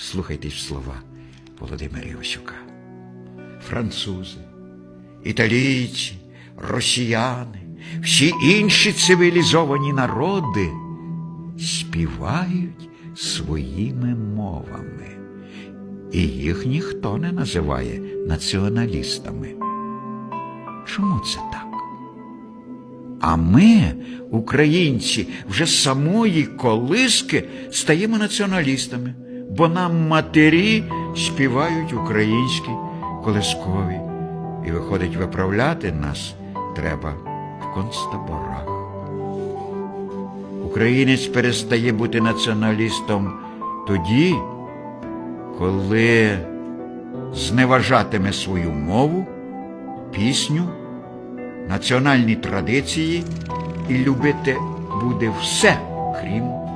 Слухайте ж слова Володимира Івасюка. Французи, італійці, росіяни, всі інші цивілізовані народи співають своїми мовами. І їх ніхто не називає націоналістами. Чому це так? А ми, українці, вже самої колиски стаємо націоналістами, бо нам матері співають українські колискові. І виходить, виправляти нас треба в концтаборах. Українець перестає бути націоналістом тоді, коли зневажатиме свою мову, пісню, національні традиції і любити буде все, крім.